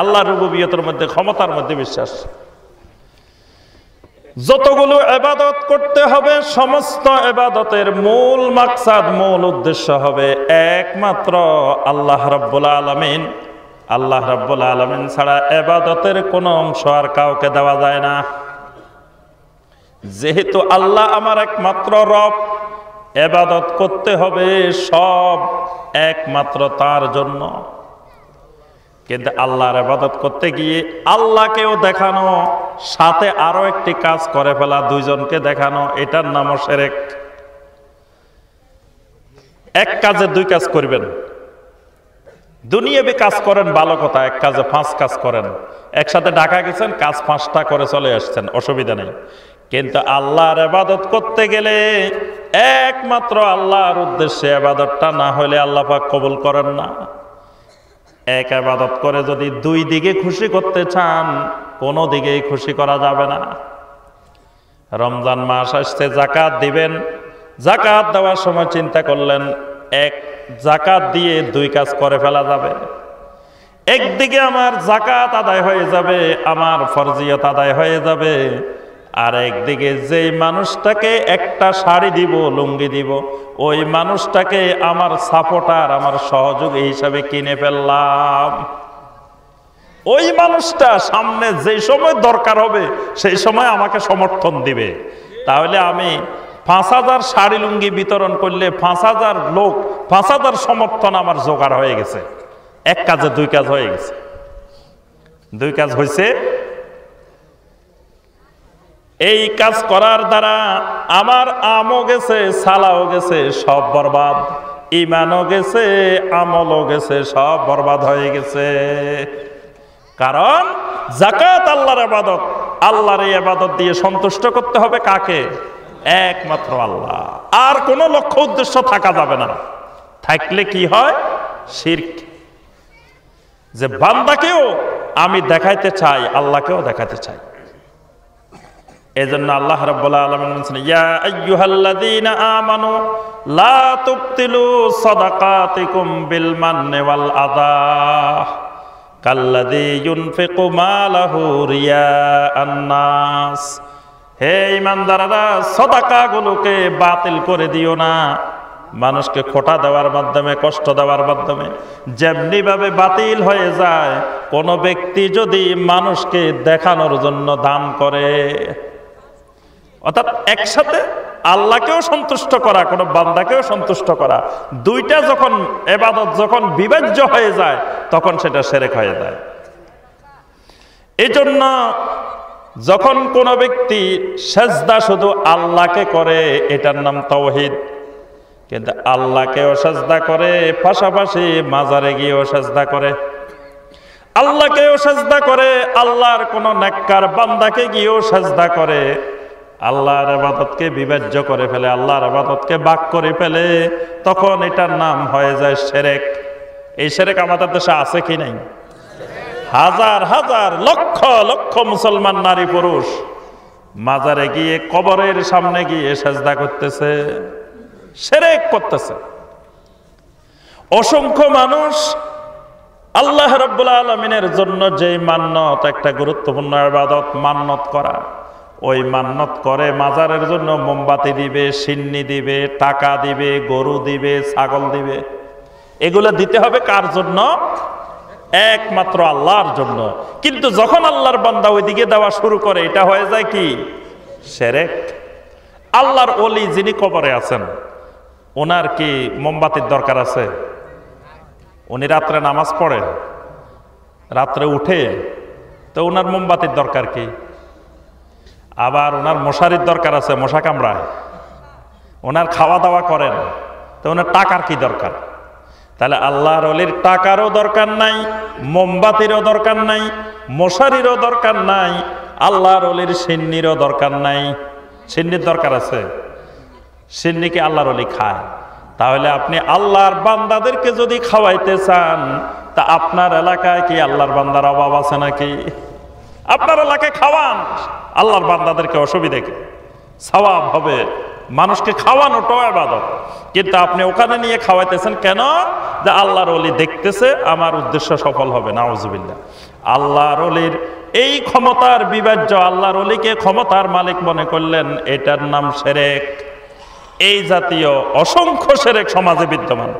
আল্লাহ রুবুবিয়তের মধ্যে, ক্ষমতার মধ্যে বিশ্বাস। যতগুলো এবাদত করতে হবে, সমস্ত এবাদতের মূল মাকসাদ, মূল উদ্দেশ্য হবে একমাত্র আল্লাহ রব্বুল আলমিন। আল্লাহ রব্বুল আলমিন ছাড়া এবাদতের কোনো অংশ আর কাউকে দেওয়া যায় না। যেহেতু আল্লাহ আমার একমাত্র রব এবাদত করতে হবে সব একমাত্র তার জন্য। কিন্তু আল্লাহর আবাদত করতে গিয়ে আল্লাহকেও দেখানো, সাথে আরও একটি কাজ করে ফেলা, দুইজনকে দেখানো, এটার নামও সেরেক। এক কাজে দুই কাজ করবেন। দুনিয়াবি কাজ করেন ভালো কথা, এক কাজে পাঁচ কাজ করেন। একসাথে ঢাকা গেছেন, কাজ পাঁচটা করে চলে আসছেন, অসুবিধা নেই। কিন্তু আল্লাহর আবাদত করতে গেলে একমাত্র আল্লাহর উদ্দেশ্যে আবাদতটা না হলে আল্লাহ পাক কবুল করেন না। এক আবাদত করে যদি দুই দিকে খুশি করতে চান, কোনো দিকেই খুশি করা যাবে না। রমজান মাস আসছে, জাকাত দিবেন। জাকাত দেওয়ার সময় চিন্তা করলেন, এক জাকাত দিয়ে দুই কাজ করে ফেলা যাবে। একদিকে আমার জাকাত আদায় হয়ে যাবে, আমার ফরজিয়ত আদায় হয়ে যাবে আর একদিকে যেই মানুষটাকে একটা শাড়ি দিব, লুঙ্গি দিব, ওই মানুষটাকে আমার সাপোর্টার, আমার সহযোগী হিসাবে কিনে ফেললাম। ওই মানুষটা সামনে যে সময় দরকার হবে, সেই সময় আমাকে সমর্থন দিবে। তাহলে আমি পাঁচ হাজার শাড়ি, লুঙ্গি বিতরণ করলে পাঁচ হাজার লোক, পাঁচ হাজার সমর্থন আমার জোগাড় হয়ে গেছে। এক কাজে দুই কাজ হয়ে গেছে। দুই কাজ হয়েছে এই কাজ করার দ্বারা আমার আমও গেছে, সালাও গেছে, সব বরবাদ। ইমানও গেছে, আমলও গেছে, সব বরবাদ হয়ে গেছে। কারণ জাকাত আল্লাহর আবাদত আল্লাহর এই আবাদত দিয়ে সন্তুষ্ট করতে হবে কাকে? একমাত্র আল্লাহ। আর কোনো লক্ষ্য উদ্দেশ্য থাকা যাবে না। থাকলে কি হয়? শির্ক। যে বান্দাকেও আমি দেখাইতে চাই, আল্লাহকেও দেখাতে চাই। এজন্য আল্লাহ রাব্বুল আলামিন বলেছেন, ইয়া আইয়ুহাল্লাযীনা আমানু, লা তুবতিলু সাদাকাতিকুম বিল মান্নি ওয়াল আদা কাল্লাযী ইউনফিকু মালাহু রিয়াআন নাস। হে ইমানদাররা সদাকাগুলোকে বাতিল করে দিও না। মানুষকে খোটা দেওয়ার মাধ্যমে, কষ্ট দেওয়ার মাধ্যমে যেমনি ভাবে বাতিল হয়ে যায়, কোনো ব্যক্তি যদি মানুষকে দেখানোর জন্য দান করে অর্থাৎ একসাথে আল্লাহকেও সন্তুষ্ট করা, কোনো বান্দাকেও সন্তুষ্ট করা। দুইটা যখন এবাদত, যখন বিভাজ্য হয়ে যায়, তখন সেটা সেরেক হয়ে যায়। এই জন্য যখন কোনো ব্যক্তি সেজদা শুধু আল্লাহকে করে, এটার নাম তৌহিদ কিন্তু আল্লাহকেও সেজদা করে, পাশাপাশি মাজারে গিয়েও সেজদা করে। আল্লাহকেও সেজদা করে, আল্লাহর কোন নেককার বান্দাকে গিয়েও সেজদা করে। আল্লাহর আবাদতকে বিভাজ্য করে ফেলে, আল্লাহর আবাদতকে বাক করে ফেলে, তখন এটার নাম হয়ে যায় সেরেক। এই সেরেক আমাদের দেশে আছে কি নাই? হাজার হাজার, লক্ষ লক্ষ মুসলমান নারী পুরুষ মাজারে গিয়ে কবরের সামনে গিয়ে সেজদা করতেছে, সেরেক করতেছে। অসংখ্য মানুষ আল্লাহ রব্বুল আলমিনের জন্য যে মান্নত একটা গুরুত্বপূর্ণ আবাদত মান্নত করা। ওই মান্নত করে, মাজারের জন্য মোমবাতি দিবে, সিন্নি দিবে, টাকা দিবে, গরু দিবে, ছাগল দিবে। এগুলো দিতে হবে কার জন্য? একমাত্র আল্লাহর জন্য। কিন্তু যখন আল্লাহর বান্দা ওইদিকে দেওয়া শুরু করে, এটা হয়ে যায় কি? সেরেক। আল্লাহর অলি যিনি কবরে আছেন, ওনার কি মোমবাতির দরকার আছে? উনি রাত্রে নামাজ পড়েন রাত্রে উঠে, তো ওনার মোমবাতির দরকার কি? আবার ওনার মশারির দরকার আছে, মশা কামড়ায়। ওনার খাওয়া দাওয়া করেন, তো ওনার টাকার কি দরকার? তাহলে আল্লাহর অলির টাকারও দরকার নাই, মোমবাতিরও দরকার নাই, মশারিরও দরকার নাই, আল্লাহর অলির সিন্নিরও দরকার নাই। সিন্নির দরকার আছে। সিন্নিকে আল্লাহর অলি খায়? তাহলে আপনি আল্লাহর বান্দাদেরকে যদি খাওয়াইতে চান, তা আপনার এলাকায় কি আল্লাহর বান্দার অভাব আছে নাকি? আপনার এলাকায় খাওয়ান। আল্লাহর বান্দাদেরকে অসুবিধে কি? হবে। মানুষকে খাওয়ানোটাও আবাদত। কিন্তু আপনি ওখানে নিয়ে খাওয়াইতেছেন কেন? যে আল্লাহর অলি দেখতেছে, আমার উদ্দেশ্য সফল হবে। না আল্লাহর অলির এই ক্ষমতার বিভাজ্য, আল্লাহর অলিকে ক্ষমতার মালিক মনে করলেন, এটার নাম সেরেক। এই জাতীয় অসংখ্য সেরেক সমাজে বিদ্যমান।